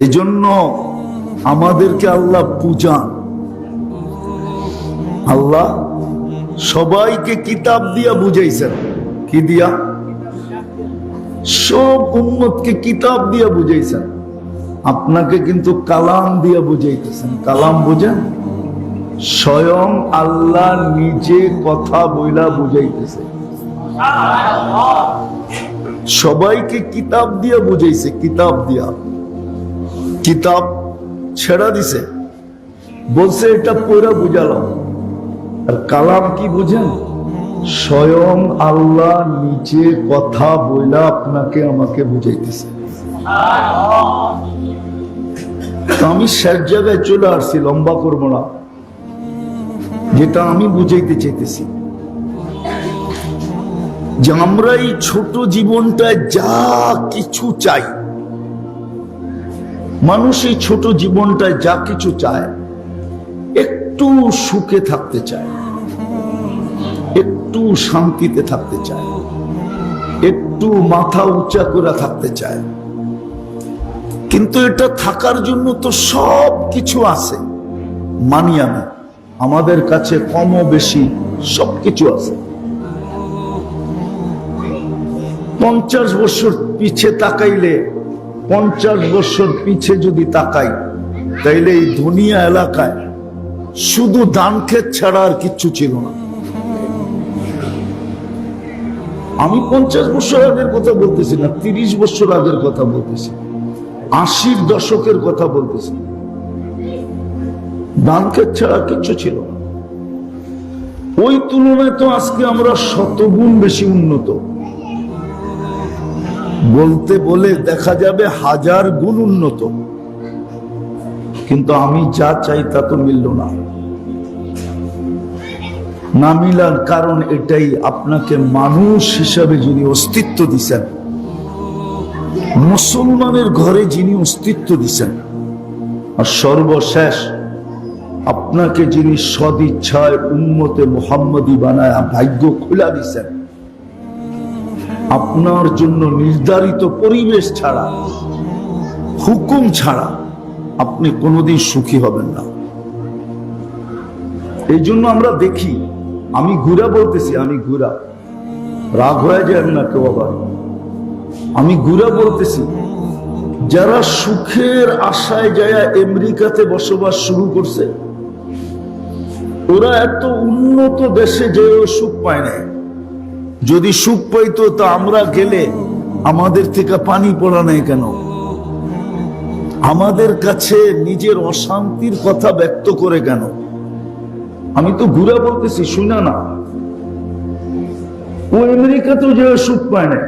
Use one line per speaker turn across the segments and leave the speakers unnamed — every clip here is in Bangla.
এজন্য আমাদেরকে আল্লাহ পূজান আল্লাহ সবাইকে কিতাব দিয়া বুঝাইছেন। কি দিয়া? সব উম্মতকে কিতাব দিয়া বুঝাইছেন। আপনাকে কিন্তু কালাম দিয়া বুঝাইতেছেন। কালাম বুঝেন? স্বয়ং আল্লাহ নিজে কথা বইলা বুঝাইতেছে। সবাইকে কিতাব দিয়া বুঝাইছে, কিতাব দিয়া। কিতাব ছেড়া দিছে। বলছে, এটা পড়া বুঝালাম। আর কালাম কি বুঝেন? স্বয়ং আল্লাহ নিজে কথা বইলা আপনাকে আমাকে বুঝাইতেছে। আমি শেষ জায়গায় চলে আসছি, লম্বা করব না। যেটা আমি বুঝাইতে চাইতেছি। যে আমরা এই ছোট জীবনটায় যা কিছু চাই মানুষ এই ছোট জীবনটায় যা কিছু চায়, একটু সুখে থাকতে চায়, একটু শান্তিতে থাকতে চায়, একটু মাথা উঁচা করে থাকতে চায়। কিন্তু এটা থাকার জন্য তো সব কিছু আছে। মানি আমি, আমাদের কাছে কম বেশি সব কিছু আছে। পঞ্চাশ বছর পিছে তাকাইলে পঞ্চাশ বছর পিছে যদি তাকাই, তাইলে এই দুনিয়া এলাকায় শুধু ধান ক্ষেত ছাড়া আর কিচ্ছু ছিল না। আমি পঞ্চাশ বছর আগের কথা বলতেছি না, তিরিশ বছর আগের কথা বলতেছি, আশির দশকের কথা বলতেছি। ধান ক্ষেত ছাড়া কিচ্ছু ছিল না। ওই তুলনায় তো আজকে আমরা শতগুণ বেশি উন্নত। বলতে বলে দেখা যাবে হাজার গুণ উন্নত। কিন্তু আমি যা চাই তা তো মিলল না। না মিলার কারণ এটাই, আপনাকে মানুষ হিসাবে যিনি অস্তিত্ব দিছেন, মুসলমানের ঘরে যিনি অস্তিত্ব দিছেন, আর সর্বশেষ আপনাকে যিনি সদিচ্ছায় উন্মতে মোহাম্মদী বানায় ভাগ্য খোলা দিছেন আপনার জন্য নির্ধারিত পরিবেশ ছাড়া, হুকুম ছাড়া আপনি কোনোদিন সুখী হবেন না। এই জন্য আমরা দেখি, আমি ঘুরা বলতেছি, আমি ঘুরা। রাগ হয়ে যায় না কেউ আবার। আমি ঘুরা বলতেছি, যারা সুখের আশায় যায় আমেরিকাতে বসবাস শুরু করছে, ওরা এত উন্নত দেশে যেও সুখ পায় নাই। যদি সুখ পাইতো তা আমরা গেলে আমাদের থেকে পানি পড়া নেই কেন? আমাদের কাছে নিজের অশান্তির কথা ব্যক্ত করে কেন? আমি তো ঘুরে বলতেছি, শুনা না। ও আমেরিকাতেও যে সুখ পায় না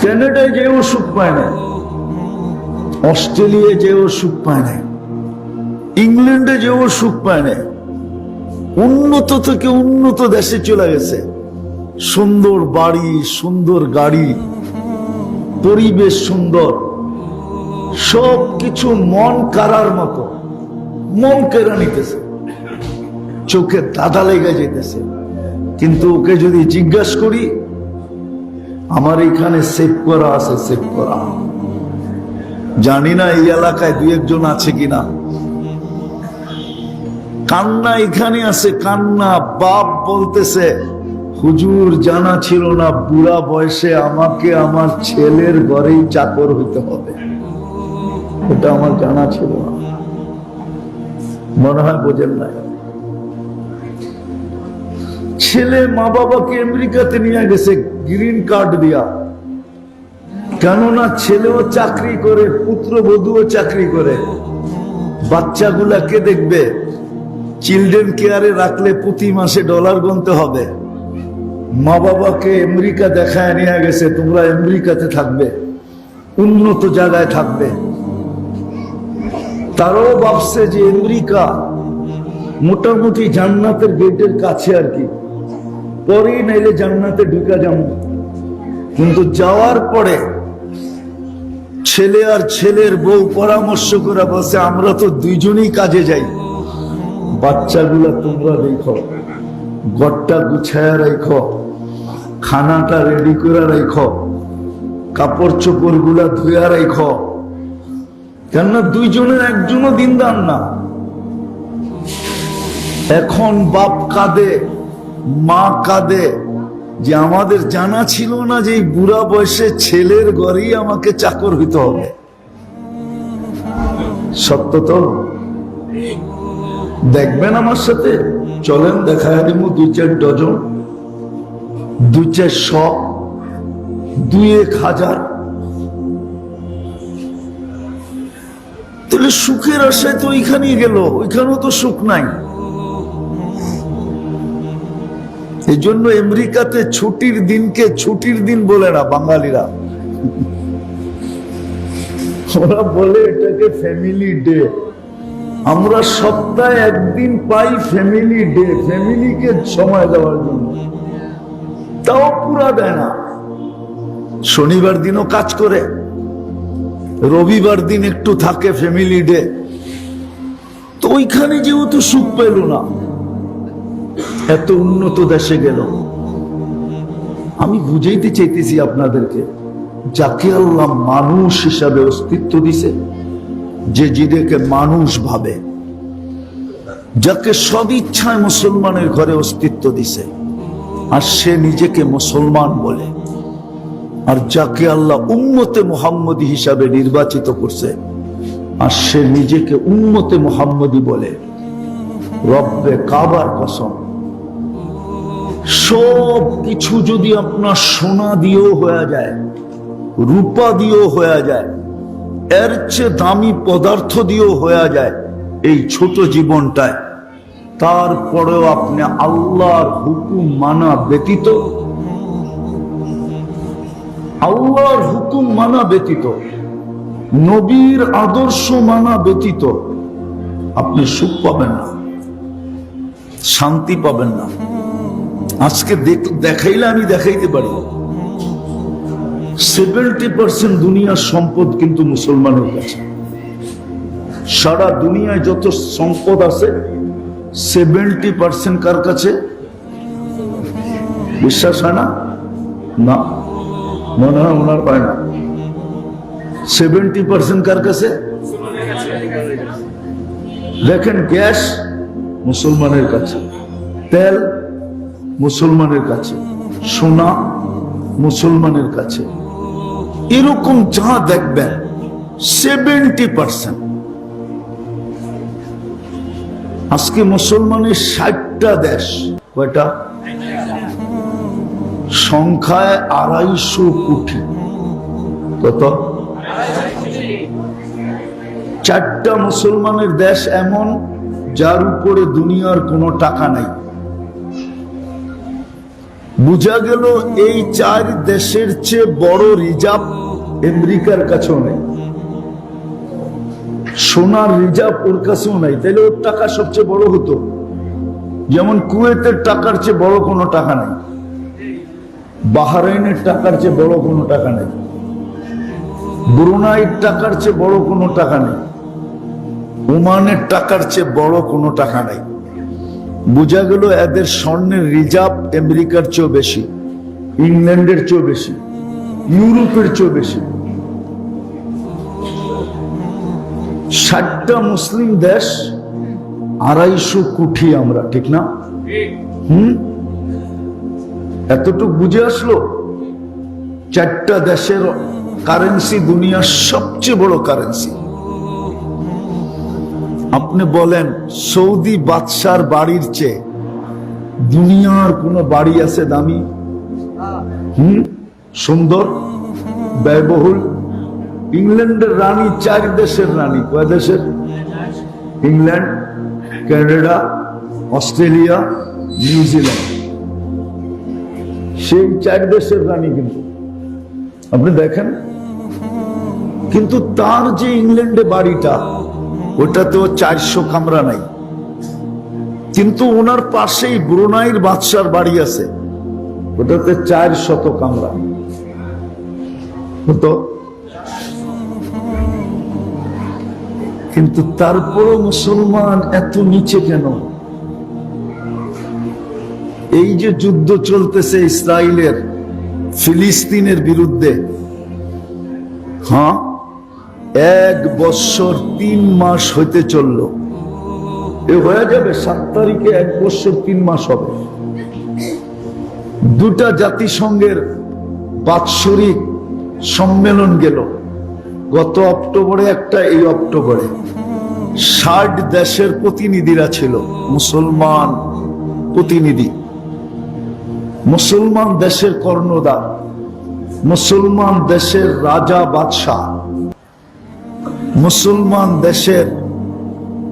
ক্যানাডায় যেও সুখ পায় না অস্ট্রেলিয়া যেও সুখ পায় না ইংল্যান্ডে যেও সুখ পায় না উন্নত থেকে উন্নত দেশে চলে গেছে। সুন্দর বাড়ি, সুন্দর গাড়ি, পরিবেশ সুন্দর। সব কিছু মন কারার মতো। মন কেড়ে নিতেছে। চোখে দাদা লেগে যেতেছে। কিন্তু ওকে যদি জিজ্ঞাসা করি, আমার এখানে সেভ করা আছে, সেভ করা। জানি না এই এলাকায় দু একজন আছে কিনা। কান্না এখানে আছে, কান্না। বাপ বলতেছে, হুজুর, জানা ছিল না বুড়া বয়সে আমাকে আমার ছেলের ঘরেই চাকর হইতে হবে। এটা আমার জানা ছিল না। মনে হয় বোঝেন নাই। ছেলে মা বাবাকে আমেরিকাতে নিয়ে গেছে গ্রিন কার্ড দিয়া। কেননা ছেলেও চাকরি করে পুত্র বধুও চাকরি করে। বাচ্চাগুলা কে দেখবে চিলড্রেন কেয়ারে রাখলে প্রতি মাসে ডলার গুনতে হবে। মা বাবাকে আমেরিকা দেখায় নিয়ে গেছে, তোমরা আমেরিকাতে থাকবে, উন্নত জায়গায় থাকবে। তারাও ভাবছে যে আমেরিকা মোটামুটি জান্নাতের গেটের কাছে আর কি। পরেই নাইলে জান্নাতে ঢুকা যাব। কিন্তু যাওয়ার পরে ছেলে আর ছেলের বউ পরামর্শ করে বসে আমরা তো দুইজনই কাজে যাই। বাচ্চাগুলা তোমরা রেখো, ঘরটা গুছায়া রেখো, খানাটা রেডি করে রেখো কাপড় চোপড়গুলা ধুয়া রাইখ কেননা দুইজনের একজনও দিনদার না। এখন বাপ কাঁদে, মা কাঁদে, যে আমাদের জানা ছিল না যে এই বুড়া বয়সে ছেলের ঘরেই আমাকে চাকর হইতে হবে। সত্য তো? দেখবেন আমার সাথে? চলেন দেখা দিব দুই চার ডজন দুই চার শ দুই এক হাজার। তাহলে সুখের আশায় তো ওইখানেই গেল, ওইখানেও তো সুখ নাই। এই জন্য আমেরিকাতে ছুটির দিনকে ছুটির দিন বলে না বাঙালিরা। ওরা বলে এটাকে ফ্যামিলি ডে আমরা সপ্তাহে একদিন পাই ফ্যামিলি ডে ফ্যামিলিকে সময় দেওয়ার জন্য। তাও পুরা দেয় না। শনিবার দিনও কাজ করে, রবিবার দিন একটু থাকে ফ্যামিলি ডে তো ওইখানে যেহেতু সুখ পেল না, এত উন্নত দেশে গেল। আমি বুঝাইতে চাইতেছি আপনাদেরকে, যাকে আল্লাহ মানুষ হিসাবে অস্তিত্ব দিছে যে জিদেকে মানুষ ভাবে, যাকে সদিচ্ছায় মুসলমানের ঘরে অস্তিত্ব দিছে, আর সে নিজেকে মুসলমান বলে, আর যাকে আল্লাহ উম্মতে মোহাম্মদী হিসাবে নির্বাচিত করছে, আর সে নিজেকে উম্মতে মোহাম্মদী বলে, রব্বে কাবার কসম। সব কিছু যদি আপনার সোনা দিয়েও হয়ে যায়, রূপা দিয়েও হয়ে যায় এর চেয়ে দামি পদার্থ দিয়েও হয়ে যায় এই ছোট জীবনটায়। তারপরেও আপনি আল্লাহর হুকুম মানা ব্যতীত, আল্লাহর হুকুম মানা ব্যতীত, নবীর আদর্শ মানা ব্যতীত আপনি সুখ পাবেন না, শান্তি পাবেন না। আজকে দেখ- দেখাইলে আমি দেখাইতে পারি। সেভেন্টি পার্সেন্ট দুনিয়ার সম্পদ কিন্তু মুসলমানের কাছে। সারা দুনিয়ায় যত সম্পদ আছে সেভেন্টি পার্সেন্ট কার কাছে? বিশ্বাস হয় না? না। মনে হয় ওনার পায় না। সেভেন্টি পার্সেন্ট কার কাছে? দেখেন, গ্যাস মুসলমানের কাছে, তেল মুসলমানের কাছে, সোনা মুসলমানের কাছে। এরকম যা দেখবেন সেভেন্টি পার্সেন্ট আজকে মুসলমানের ষাটটা দেশ, কয়টা? সংখ্যায় আড়াইশো কোটি। কত? চারটা মুসলমানের দেশ এমন, যার উপরে দুনিয়ার কোনো টাকা নাই। বোঝা গেল এই চার দেশের চেয়ে বড় রিজার্ভ আমেরিকার কাছেও নেই। সোনার রিজার্ভ ওর কাছেও নাই। তাহলে ওর টাকা সবচেয়ে বড় হতো। যেমন কুয়েতের টাকার চেয়ে বড় কোনো টাকা নেই। বাহারাইনের টাকার চেয়ে বড় কোনো টাকা নেই। ব্রুনাইয়ের টাকার চেয়ে বড় কোনো টাকা নেই। ওমানের টাকার চেয়ে বড় কোনো টাকা নেই। বোঝা গেল এদের স্বর্ণের রিজার্ভ আমেরিকার চেয়েও বেশি, ইংল্যান্ডের চেয়েও বেশি, ইউরোপের চেয়েও বেশি। ষাটটা মুসলিম দেশ, আড়াইশো কোটি আমরা, ঠিক না? হুম? এতটুক বুঝে আসলো? চারটা দেশের কারেন্সি দুনিয়ার সবচেয়ে বড় কারেন্সি আপনি বলেন, সৌদি বাদশার বাড়ির চেয়ে দুনিয়ার কোন বাড়ি আছে দামি? হুম? সুন্দর, ব্যয়বহুল, ইংল্যান্ডের রানী, চার দেশের রানী। কয় দেশের? ইংল্যান্ড, ক্যানাডা, অস্ট্রেলিয়া নিউজিল্যান্ড সেই চার দেশের রানী কিন্তু। আপনি দেখেন? কিন্তু তার যে ইংল্যান্ডে বাড়িটা ওটাতেও চারশো কামরা নাই। কিন্তু ওনার পাশেই ব্রুনাইর বাদশার বাড়ি আছে। ওটাতে চার শত কামরা হতো। কিন্তু তারপরও মুসলমান এত নিচে কেন? এই যে যুদ্ধ চলতেছে ইসরায়েলের ফিলিস্তিনের বিরুদ্ধে। হ্যাঁ? এক বৎসর তিন মাস হইতে চলল। এ হয়ে যাবে সাত তারিখে এক বৎসর তিন মাস হবে। দুটা জাতিসংঘের বাৎসরিক সম্মেলন গেল। গত অক্টোবরে একটা, এই অক্টোবরে। ষাট দেশের প্রতিনিধিরা ছিল, মুসলমান প্রতিনিধি। মুসলমান দেশের কর্ণধার, মুসলমান দেশের রাজা বাদশাহ। মুসলমান দেশের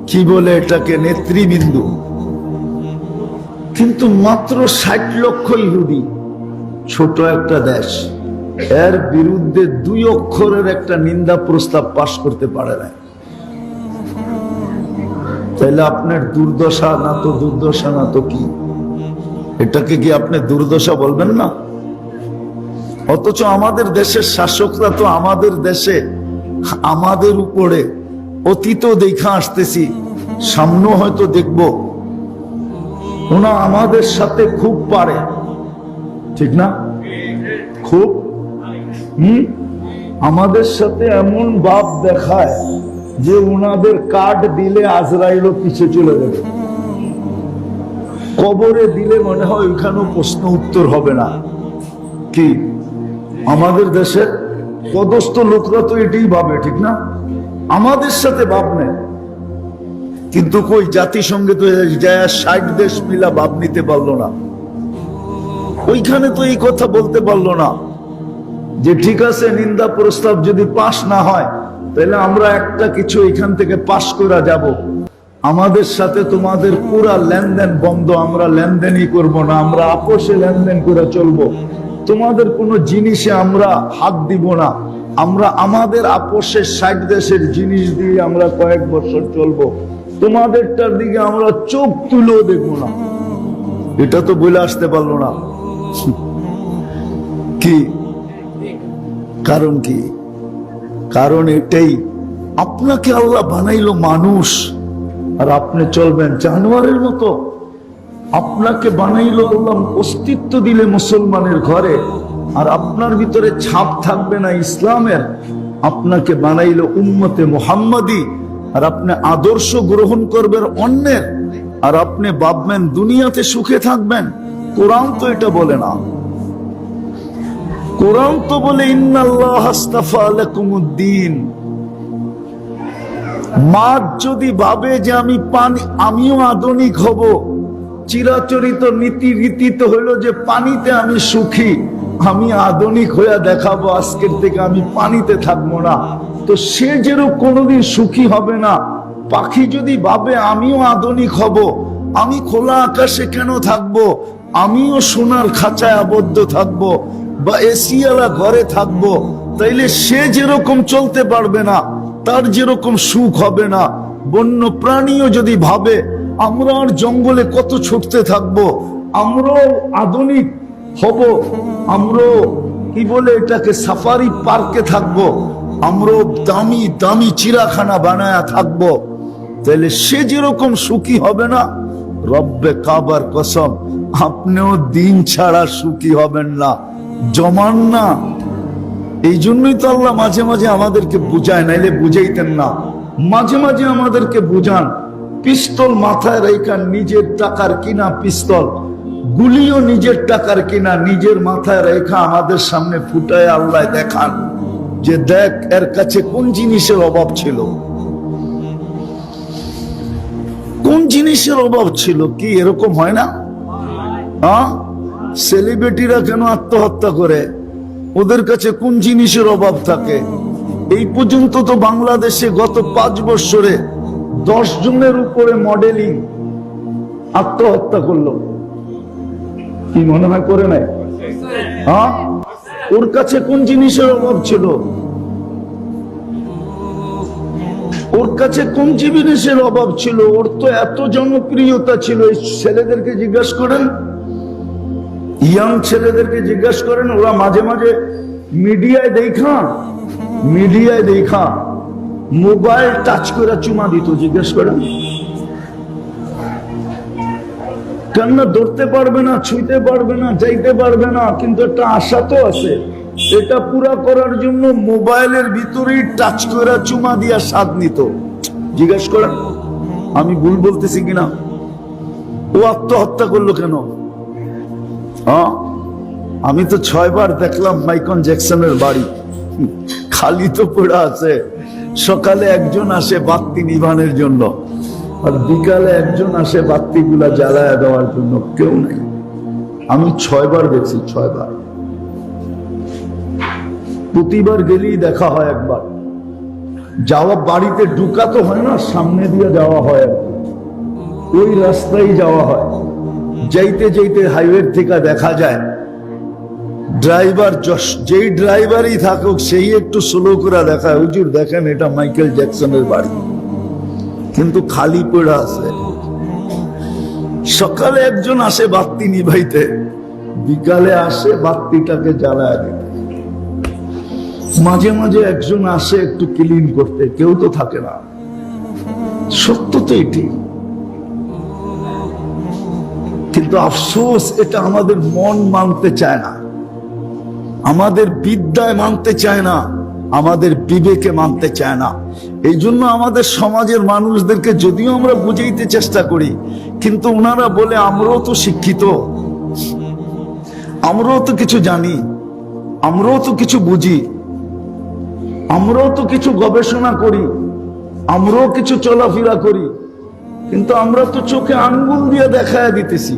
কি বলে এটাকে, নেতৃবৃন্দু। কিন্তু মাত্র ষাট লক্ষ ইহুদি, ছোট একটা দেশ। এর বিরুদ্ধে দুই অক্ষরের একটা নিন্দা প্রস্তাব পাশ করতে পারে না তাহলে আপনার দুর্দশা না তো দুর্দশা না তো কি? এটাকে কি আপনি দুর্দশা বলবেন না? অথচ আমাদের দেশের শাসকরা তো আমাদের দেশে আমাদের উপরে অতীত দেখা আসতেছি, সামনেও হয়তো দেখব। ওনা আমাদের সাথে খুব পারে। ঠিক না? খুব? হুম? আমাদের সাথে এমন ভাব দেখায় যে ওনাদের কার্ড দিলে আজরাইলও পিছে চলে যাবে। কবরে দিলে মনে হয় ওইখানেও প্রশ্ন উত্তর হবে না। কি? আমাদের দেশের পদস্থ লোকরা তো এটাই ভাবে, ঠিক না? আমাদের সাথে ভাব নেই কিন্তু কই, জাতিসংঘে তো ষাট দেশ মিলা ভাব নিতে পারল না। ওইখানে তো এই কথা বলতে পারল না। যে ঠিক আছে, নিন্দা প্রস্তাব যদি পাশ না হয়, তাহলে আমরা একটা কিছু এখান থেকে পাশ করা যাব। আমাদের সাথে তোমাদের পুরা লেনদেন বন্ধ, আমরা লেনদেনই করব না, আমরা আপোষে লেনদেন করে চলবো। তোমাদের কোনো জিনিসে আমরা হাত দিব না। আমরা আমাদের আপোষের ষাট দেশের জিনিস দিয়ে আমরা কয়েক বছর চলবো। তোমাদেরটার দিকে আমরা চোখ তুলেও দেখব না। এটা তো বলে আসতে পারল না। কি? কারণ কি? কারণ এটাই। আপনাকে আল্লাহ বানাইলো মানুষ। আর আপনি চলবেন জানোয়ারের মতো। আপনাকে বানাইলো বললাম অস্তিত্ব দিলে মুসলমানের ঘরে। আর আপনার ভিতরে ছাপ থাকবে না ইসলামের। আপনাকে বানাইলো উম্মতে মোহাম্মদী। আর আপনি আদর্শ গ্রহণ করবেন অন্যের। আর আপনি ভাববেন দুনিয়াতে সুখে থাকবেন। কোরআন তো এটা বলে না। কোরআন তো বলে, ইন্নাল্লাহ আস্তাফা আলাকুমুদ্দিন মা যদি ভাবে যে আমি পানি, আমিও আধুনিক হব। চিরাচরিত নীতি রীতি তো হইল যে পানিতে আমি সুখী, আমি আধুনিক হইয়া দেখাবো আজকের থেকে আমি পানিতে থাকব না। তো সে যেরকম কোনোদিন সুখী হবে না, পাখি যদি ভাবে আমিও আধুনিক হব, আমি খোলা আকাশে কেন থাকব, আমিও সোনার খাঁচায় আবদ্ধ থাকব বা এসিওয়ালা ঘরে থাকব, তাইলে সে যেরকম চলতে পারবে না, তার যেরকম সুখ হবে না, বন্য প্রাণীও যদি ভাবে আমরা আর জঙ্গলে কত ছুটতে থাকব? আমরাও আধুনিক হব। আমরাও, কি বলে এটাকে, সাফারি পার্কে থাকব। আমরাও দামি দামি চিড়াখানা বানায়া থাকব। তাহলে সে যেরকম সুখী হবে না, রব্বে কাবার কসম, আপনিও দিন ছাড়া সুখী হবেন না। জমান না। এই জন্যই তো আল্লাহ মাঝে মাঝে আমাদেরকে বুঝায়, নাইলে বুঝাইতেন না। মাঝে মাঝে আমাদেরকে বুঝান। পিস্তল মাথায় রেখা নিজের টাকার কিনা পিস্তল, গুলিও নিজের টাকার কিনা নিজের মাথায় রেখা আমাদের সামনে ফুটায় আল্লাহ দেখান যে দেখ এর কাছে কোন জিনিসের অভাব ছিল। কোন জিনিসের অভাব ছিল কি এরকম হয় না? হ্যাঁ? সেলিব্রিটিরা কেন আত্মহত্যা করে? ওদের কাছে কোন জিনিসের অভাব থাকে? এই পর্যন্ত তো বাংলাদেশে গত পাঁচ বছরে দশ জনের উপরে মডেলিং আত্মহত্যা করল। কি মনে হয় করে নাই? হ্যাঁ? ওর কাছে কোন জিনিসের অভাব ছিল? ওর কাছে কোন জিনিসের অভাব ছিল? ওর তো এত জনপ্রিয়তা ছিল। এই ছেলেদেরকে জিজ্ঞাসা করেন? ইয়াং ছেলেদেরকে জিজ্ঞাসা করেন? ওরা মাঝে মাঝে মিডিয়ায় দেখা মিডিয়ায় দেখা। মোবাইল টাচ করে চুমা দিত, জিজ্ঞেস করেন কেননা ধরতে পারবে না, ছুঁইতে পারবে না, যাইতে পারবে না, কিন্তু একটা আশা তো আছে। এটা পুরা করার জন্য মোবাইলের ভিতরেই টাচ করে চুমা দিয়া স্বাদ নিত। জিজ্ঞেস করেন আমি ভুল বলতেছি কিনা? ও আত্মহত্যা করল কেন? হ্যাঁ আমি তো ছয়বার দেখলাম মাইকন জ্যাকসনের বাড়ি। খালি তো পড়ে আছে। সকালে একজন আসে বাত্তি নিভানের জন্য, আর বিকালে একজন আসে বাত্তিগুলা জ্বালায় দেওয়ার জন্য কেউ নেই। আমি ছয়বার দেখছি ছয়বার। প্রতিবার গেলেই দেখা হয় একবার। যাওয়া বাড়িতে ঢুকা তো হয় না, সামনে দিয়ে যাওয়া হয় ওই রাস্তায় যাওয়া হয়। যাইতে যাইতে হাইওয়ে থেকে দেখা যায় ড্রাইভার যেই ড্রাইভারই থাকুক, সেই একটু স্লো করে দেখায়। হুজুর, দেখেন এটা মাইকেল জ্যাকসনের বাড়ি। কিন্তু খালি পড়ে আছে। সকালে একজন আসে বাত্তি নিভাইতে। বিকালে আসে বাত্তিটাকে জ্বালায় দিতে। মাঝে মাঝে একজন আসে একটু ক্লিন করতে। কেউ তো থাকে না। সত্য তো এটি। কিন্তু আফসোস, এটা আমাদের মন মানতে চায় না। আমাদের বিদ্যায় মানতে চায় না, আমাদের বিবেকে মানতে চায় না। এই জন্য আমাদের সমাজের মানুষদেরকে যদিও আমরা বুঝাইতে চেষ্টা করি, কিন্তু ওনারা বলে, আমরাও তো শিক্ষিত, আমরাও তো কিছু জানি, আমরাও তো কিছু বুঝি, আমরাও তো কিছু গবেষণা করি, আমরাও কিছু চলাফেরা করি, কিন্তু আমরা তো চোখে আঙ্গুল দিয়ে দেখায় দিতেছি।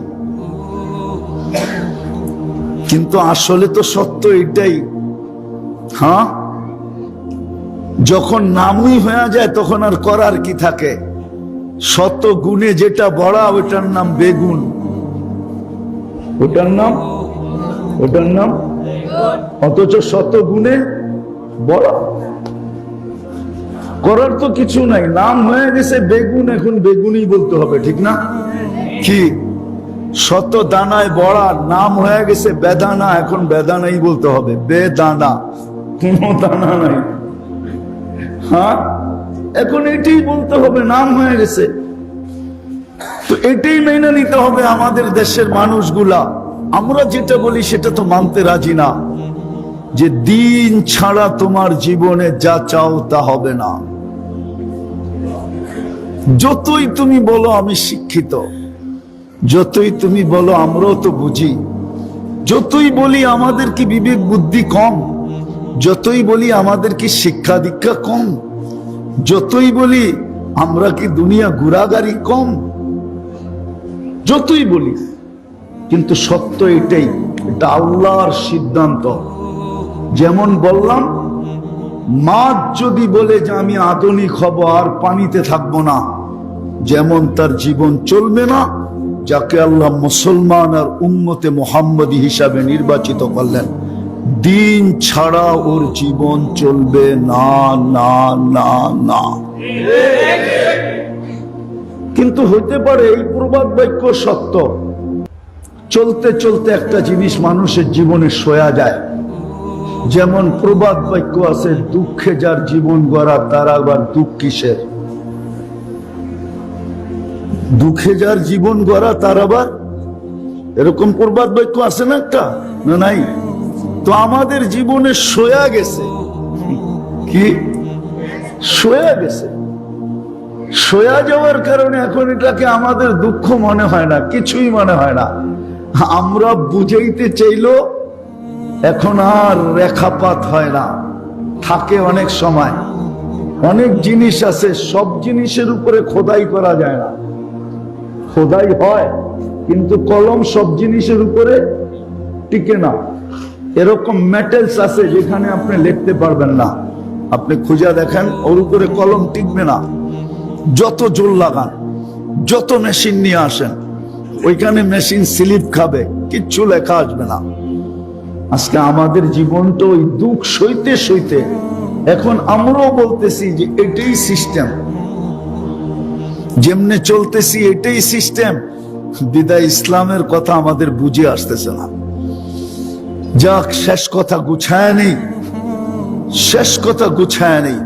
কিন্তু আসলে তো সত্য এটাই। হ্যাঁ? যখন নামই হয়ে যায়, তখন আর করার কি থাকে? শত গুণে যেটা বড়া, ওটার নাম বেগুন। ওটার নাম? ওটার নাম? অথচ শত গুণে বড়া? করার তো কিছু নাই। নাম হয়ে গেছে বেগুন, এখন বেগুনই বলতে হবে, ঠিক না? কি? শত দানায় বড়া, নাম হয়ে গেছে বেদানা, এখন বেদানাই বলতে হবে, বেদানা। কোনো দানা নাই। হ্যাঁ? এখন এটাই বলতে হবে, নাম হয়ে গেছে। তো এটাই মেনে নিতে হবে আমাদের দেশের মানুষগুলা। আমরা যেটা বলি সেটা তো মানতে রাজি না। যে দিন ছাড়া তোমার জীবনে যা চাও তা হবে না। যতই তুমি বলো আমি শিক্ষিত। যতই তুমি বলো, আমরাও তো বুঝি। যতই বলি, আমাদের কি বিবেক বুদ্ধি কম? যতই বলি, আমাদের কি শিক্ষা দীক্ষা কম? যতই বলি, আমরা কি দুনিয়া ঘোরাগাড়ি কম? যতই বলি, কিন্তু সত্য এটাই, এটা আল্লাহর সিদ্ধান্ত। যেমন বললাম, মাছ যদি বলে যে আমি আধুনিক হব, আর পানিতে থাকব না, যেমন তার জীবন চলবে না যাকে আল্লাহ মুসলমান আর উম্মতে মোহাম্মদী হিসাবে নির্বাচিত করলেন, দিন ছাড়া ওর জীবন চলবে না না না না। কিন্তু হইতে পারে এই প্রবাদ বাক্য সত্য, চলতে চলতে একটা জিনিস মানুষের জীবনে সয়া যায়। যেমন প্রবাদ বাক্য আছে, দুঃখে যার জীবন গড়া তার আবার দুঃখ কিসের? দুঃখে যার জীবন গড়া তার আবার এরকম প্রবাদ বাক্য আছে না একটা? না নাই? তো আমাদের জীবনে সয়া গেছে। কি? সয়া গেছে। সয়া যাওয়ার কারণে এখন এটাকে আমাদের দুঃখ মনে হয় না, কিছুই মনে হয় না। আমরা বুঝাইতে চাইলো এখন আর রেখাপাত হয় না। থাকে অনেক সময়। অনেক জিনিস আছে, সব জিনিসের উপরে খোদাই করা যায় না। খোদাই হয়, কিন্তু কলম সব জিনিসের উপরে টিকে না। এরকম মেটেলস আছে যেখানে আপনি লিখতে পারবেন না। আপনি খুঁজে দেখেন, ওর উপরে কলম টিকবে না। যত জোর লাগান, যত মেশিন নিয়ে আসেন, ওইখানে মেশিন স্লিপ খাবে, কিচ্ছু লেখা আসবে না। আজকে আমাদের জীবনটা ওই দুঃখ সইতে সইতে, এখন আমরাও বলতেছি যে এটাই সিস্টেম যেমনে চলতেছি এটাই সিস্টেম। বিদায় ইসলামের কথা আমাদের বুঝে আসতেছে না। যাক, শেষ কথা গুছায় নেই। শেষ কথা গুছায় নেই।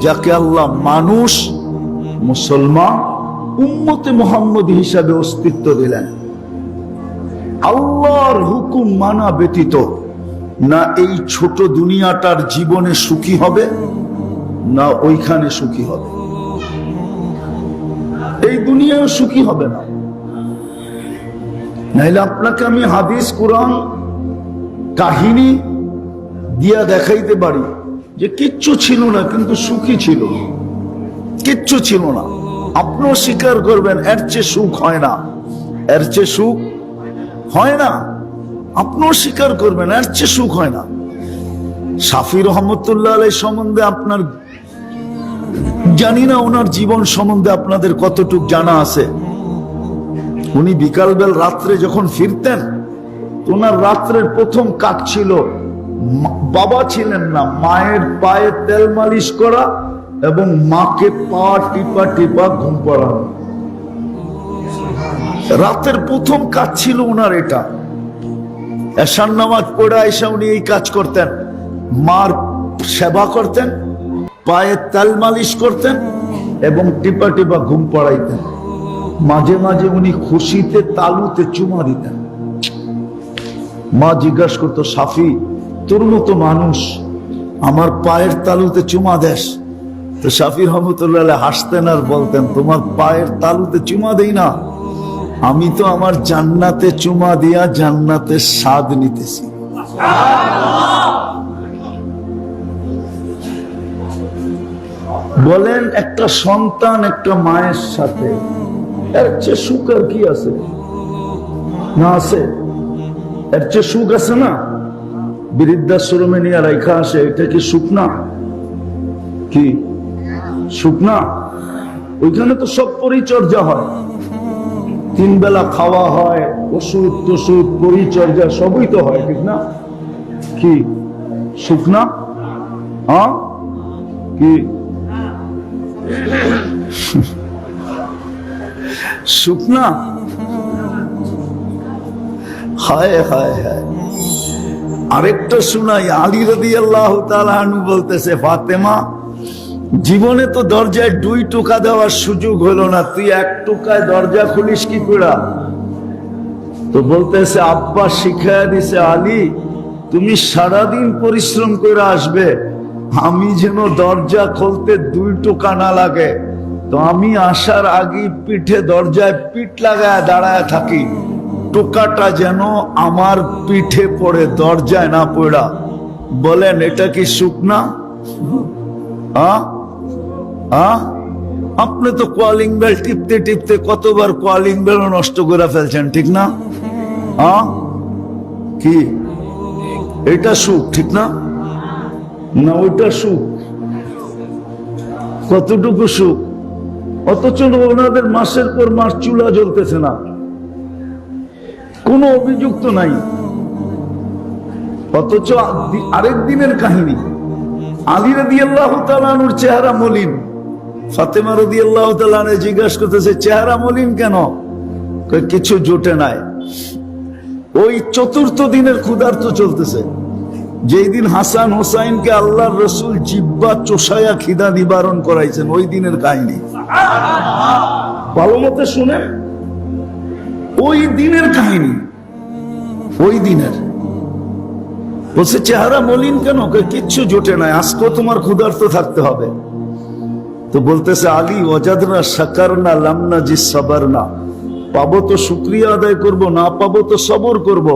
যাকে আল্লাহ মানুষ, মুসলমান, উম্মতে মোহাম্মদ হিসাবে অস্তিত্ব দিলেন। আল্লাহর হুকুম মানা ব্যতীত না এই ছোট দুনিয়াটার জীবনে সুখী হবে, না ওইখানে সুখী হবে। এই দুনিয়াও সুখী হবে না। নাইলে আপনাকে আমি হাদিস, কোরআন, কাহিনী দিয়া দেখাইতে পারি যে কিচ্ছু ছিল না, কিন্তু সুখী ছিল। কিচ্ছু ছিল না। আপনিও স্বীকার করবেন, এর চেয়ে সুখ হয় না। এর চেয়ে সুখ হয় না। আপনিও স্বীকার করবেন, এর চেয়ে সুখ হয় না। সাফি রহমতুল্লাহ আলাই সম্বন্ধে আপনার জানি না ওনার জীবন সম্বন্ধে আপনাদের কতটুক জানা আছে। উনি বিকালবেল রাত্রে যখন ফিরতেন, ওনার রাত্রের প্রথম কাজ ছিল বাবা ছিলেন না, মায়ের পায়ে তেল মালিশ করা এবং মাকে পা টিপা টিপা ঘুম পড়ানো। রাতের প্রথম কাজ ছিল ওনার এটা। এসার নামাজ পড়ে এসে উনি এই কাজ করতেন। মার সেবা করতেন পায়ে তেল মালিশ করতেন এবং টিপা টিপা ঘুম পড়াইতেন। মাঝে মাঝে উনি খুশিতে তালুতে চুমা দিতেন। মা জিজ্ঞাসা করতো, সাফি, তোর মতো মানুষ আমার পায়ের তালুতে চুমা দেশ তো সাফি রহমতুল্লাহ হাসতেন আর বলতেন, তোমার পায়ের তালুতে চুমা দেই না। আমি তো আমার জান্নাতে চুমা দিয়া জান্নাতের স্বাদ নিতেছি। বলেন, একটা সন্তান একটা মায়ের সাথে, এর চেয়ে সুখ আর কি আছে? না আছে? এর চেয়ে সুখ আছে না? বৃদ্ধাশ্রমে নিয়ে রেখা আসে, এটা কি সুখ না? কি? সুখ না? ওইখানে তো সব পরিচর্যা হয়। তিন বেলা খাওয়া হয়, ওষুধ টষুধ, পরিচর্যা সবই তো হয়, ঠিক না? কি? সুখ না? হ্যাঁ কি? সুখ না হায় হায় হায়। আরেকটা শোনাই, আলী রদি আল্লাহ তালু বলতেছে, ফাতেমা, জীবনে তো দরজায় দুই টোকা দেওয়ার সুযোগ হলো না, তুই এক টোকায় দরজা খুলিস কি করে? তো বলতেছে, আব্বা শিখাইয়া দিছে, আলী, তুমি সারাদিন পরিশ্রম করে আসবে আমি যেন দরজা খুলতে দুই টোকা না লাগে। তো আমি আসার আগে পিঠে দরজায় পিঠ লাগায় দাঁড়ায় থাকি। টোকাটা যেন আমার পিঠে পড়ে, দরজায় না পড়া। বলেন, এটা কি সুখ না হ্যাঁ আপনি তো কলিং বেল টিপতে টিপতে কতবার কলিং বেল নষ্ট করে ফেলছেন, ঠিক না? কি? এটা সুখ, ঠিক না? না ওইটা সুখ। কতটুকু সুখ? অথচ ওনাদের মাসের পর মাস চুলা জ্বলতেছে না। কোনো অভিযুক্ত নাই। অথচ আরেক দিনের কাহিনী। আলী রদি আল্লাহ তালানুর চেহারা মলিন। ফাতেমা রদি আল্লাহ তালানে জিজ্ঞাসা করতেছে, চেহারা মলিন কেন? কিছু জোটে নাই। ওই চতুর্থ দিনের ক্ষুধার্ত চলতেছে। যেই দিন হাসান হোসাইনকে আল্লাহর রসুল জিব্বা চোষায়া খিদা নিবারণ করাইছেন, ওই দিনের কাহিনী। ভালো মতে শুনে ওই দিনের কাহিনী, ওই দিনের। বলছে, চেহারা মলিন কেন? কিচ্ছু জোটে নাই আজকে তোমার ক্ষুধার্ত থাকতে হবে। তো বলতেছে, আলী অজাদনা সাকার না লামনা জি সাবার না পাবো তো শুক্রিয়া আদায় করব, না পাবো তো সবর করব।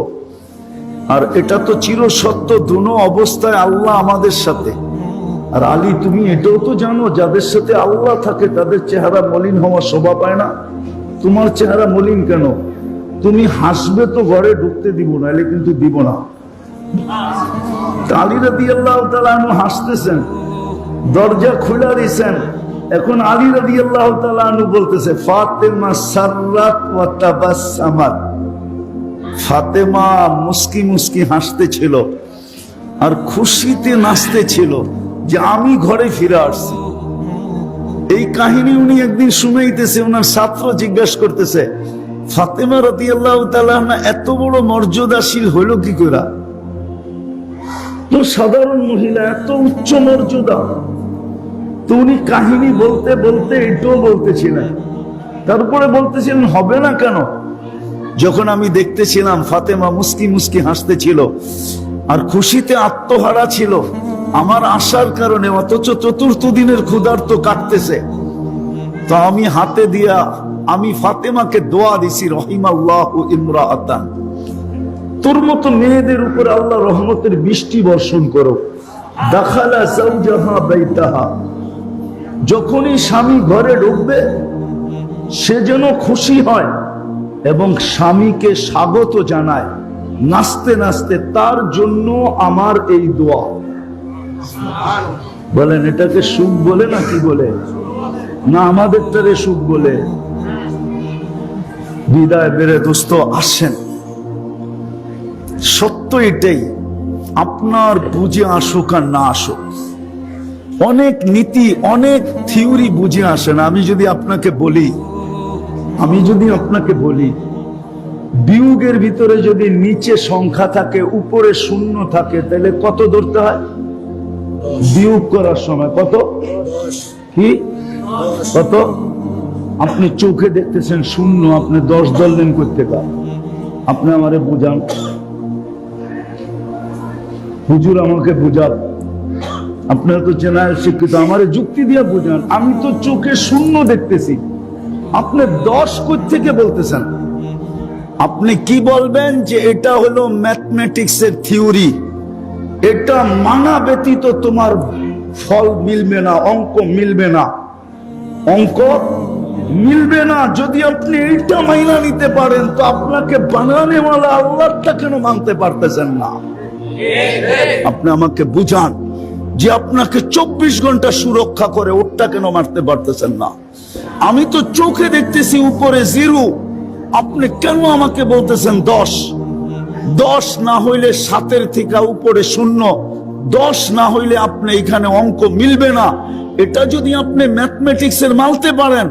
আর এটা তো চির সত্য, দুনো অবস্থায় আল্লাহ আমাদের সাথে। আর আলী, তুমি এটাও তো জানো, যাদের সাথে আল্লাহ থাকে, তাদের চেহারা মলিন হওয়া শোভা পায় না। তোমার চেহারা মলিন কেন? তুমি হাসবে তো ঘরে ঢুকতে দিব না এলে কিন্তু দিব না। আলী রাদি আল্লাহ তালু হাসতেছেন, দরজা খোলা দিয়েছেন এখন আলী রাদি আল্লাহ তালু বলতেছে, ফাতেমা সার্রাত ওয়া তাবাসসামাত ফাতেমা মুস্কি মুস্কি হাসতে ছিল আর খুশিতে নাচতে ছিল যে আমি ঘরে ফিরে আসছি। এই কাহিনী উনি একদিন শুনাইতেছে ওনার ছাত্র জিজ্ঞাসা করতেছে, ফাতেমা রতি আল্লাহ এত বড় মর্যাদাশীল হইল কি করে তো সাধারণ মহিলা এত উচ্চ মর্যাদা। তো উনি কাহিনী বলতে বলতে এটাও বলতেছিলেন। তারপরে বলতেছিলেন, হবে না কেন? যখন আমি দেখতেছিলাম ফাতেমা মুস্কি মুস্কি হাসতেছিল আর খুশিতে আত্মহারা ছিল, আমার আশার কারণে অথচ চতুর্থ দিনের ক্ষুধার্ত কাটতেছে। তো আমি হাতে দিয়া, আমি ফাতেমাকে দোয়া দিছি, রহিমাল্লাহ ইমরাআতান। তোর মতো মেয়েদের উপর আল্লাহ রহমতের বৃষ্টি বর্ষণ করো। দাখালা যখনই স্বামী ঘরে ঢুকবে, সে যেন খুশি হয়। এবং স্বামীকে স্বাগত জানায়। নাচতে নাচতে তার জন্য আমার এই দোয়া। বলেন, এটাকে সুখ বলে না কি বলে? না আমাদেরটারে সুখ বলে? বিদায় বেড়ে দোস্ত, আসেন। সত্য এটাই, আপনার বুঝে আসুক আর না আসুক। অনেক নীতি, অনেক থিওরি বুঝে আসেন। আমি যদি আপনাকে বলি আমি যদি আপনাকে বলি, বিয়োগের ভিতরে যদি নিচে সংখ্যা থাকে, উপরে শূন্য থাকে, তাহলে কত ধরতে হয়? বিয়োগ করার সময় কত? কি? কত? আপনি চোখে দেখতেছেন শূন্য, আপনি দশ ধরলেন করতে পার আপনি আমারে বুঝান। হুজুর আমাকে বুঝান। আপনার তো চেনায় শিক্ষিত, আমারে যুক্তি দিয়ে বুঝান। আমি তো চোখে শূন্য দেখতেছি। আপনি দশ থেকে বলতেছেন। আপনি কি বলবেন যে এটা হলো ম্যাথমেটিক্স এর থিওরি? এটা মানা ব্যতীত তোমার ফল মিলবে না, অঙ্ক মিলবে না। অঙ্ক মিলবে না, যদি আপনি এইটা মাইনা নিতে পারেন, তো আপনাকে বানানেওয়ালা আল্লাহটা কেন মানতে পারতেছেন না? আপনি আমাকে বুঝান যে আপনাকে চব্বিশ ঘণ্টা সুরক্ষা করে ওটা কেন মারতে পারতেছেন না? আমি তো চোখে দেখতেছি উপরে জিরো। আপনি কেন আমাকে বলতেছেন দশ? দশ না হইলে সাতের থেকে উপরে শূন্য। দশ না হইলে আপনি এখানে অঙ্ক মিলবে না। এটা যদি আপনি ম্যাথমেটিক্স এর মানতে পারেন,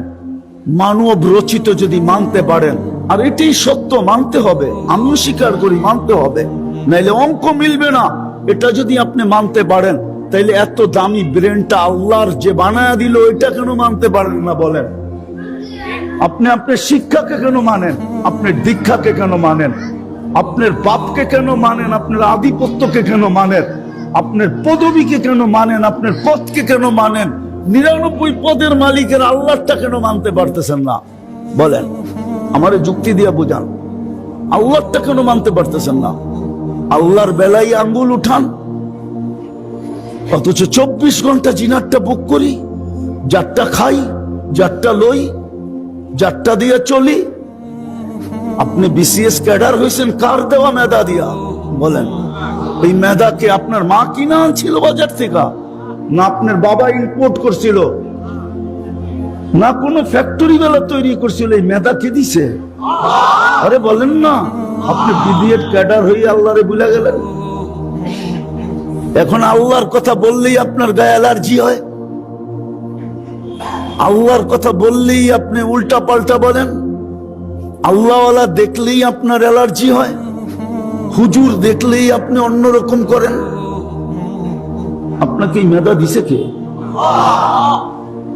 মানব রচিত যদি মানতে পারেন, আর এটাই সত্য, মানতে হবে। আমিও স্বীকার করি, মানতে হবে। নাইলে অঙ্ক মিলবে না। এটা যদি আপনি মানতে পারেন তাইলে এত দামি ব্রেনটা আল্লাহর যে বানায় দিল, এটা কেন মানতে পারেন না বলেন? আপনি আপনার শিক্ষাকে কেন মানেন? আপনার দীক্ষাকে কেন মানেন? আপনার বাপকে কেন মানেন? আপনার আধিপত্যকে কেন মানেন? আপনার পদবীকে কেন মানেন? আপনার পদকে কেন মানেন? নিরানব্বই পদের মালিকের আল্লাহটা কেন মানতে পারতেছেন না? বলেন। আমার যুক্তি দিয়ে বোঝান। আল্লাহটা কেন মানতে পারতেছেন না? আল্লাহর বেলায় আঙ্গুল উঠান। অথচ চব্বিশ ঘণ্টা জিনারটা বুক করি, যারটা খাই, যারটা লই, যারটা দিয়ে চলি। আপনি বিসিএস ক্যাডার হয়েছেন কার দেওয়া মেধা দিয়া? বলেন, ওই মেধাকে আপনার মা কিনা আনছিল বাজার থেকে? না আপনার বাবা ইম্পোর্ট করছিল? না কোনো ফ্যাক্টরি বেলা তৈরি করছিল, এই মেধা কে দিছে? আরে বলেন না, আপনি বিবিএড ক্যাডার হয়ে আল্লাহরে ভুলে গেলেন। এখন আল্লাহর কথা বললেই আপনার গায়ে অ্যালার্জি হয়? আল্লাহর কথা বললেই আপনি উল্টা পাল্টা বলেন? আল্লাহওয়ালা দেখলেই আপনার অ্যালার্জি হয়? হুজুর দেখলেই আপনি অন্যরকম করেন? আপনাকে মেধা দিছে কে?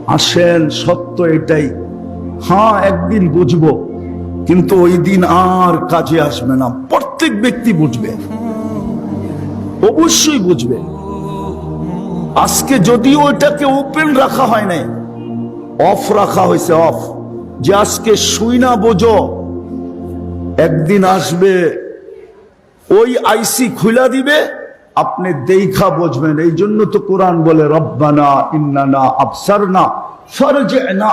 আসেন, সত্য এটাই। হ্যাঁ একদিন বুঝব, কিন্তু ওই দিন আর কাজে আসবে না। প্রত্যেক ব্যক্তি বুঝবে। অবশ্যই বুঝবে। আজকে যদিও এটাকে ওপেন রাখা হয় নাই অফ রাখা হয়েছে অফ যে আজকে শুই না বোঝো, একদিন আসবে, ওই আইসি খুলা দিবে, আপনি দেখা বুঝবেন। এই জন্য তো কোরআন বলে, রব্বানা ইন্নানা আফসারনা ফরজনা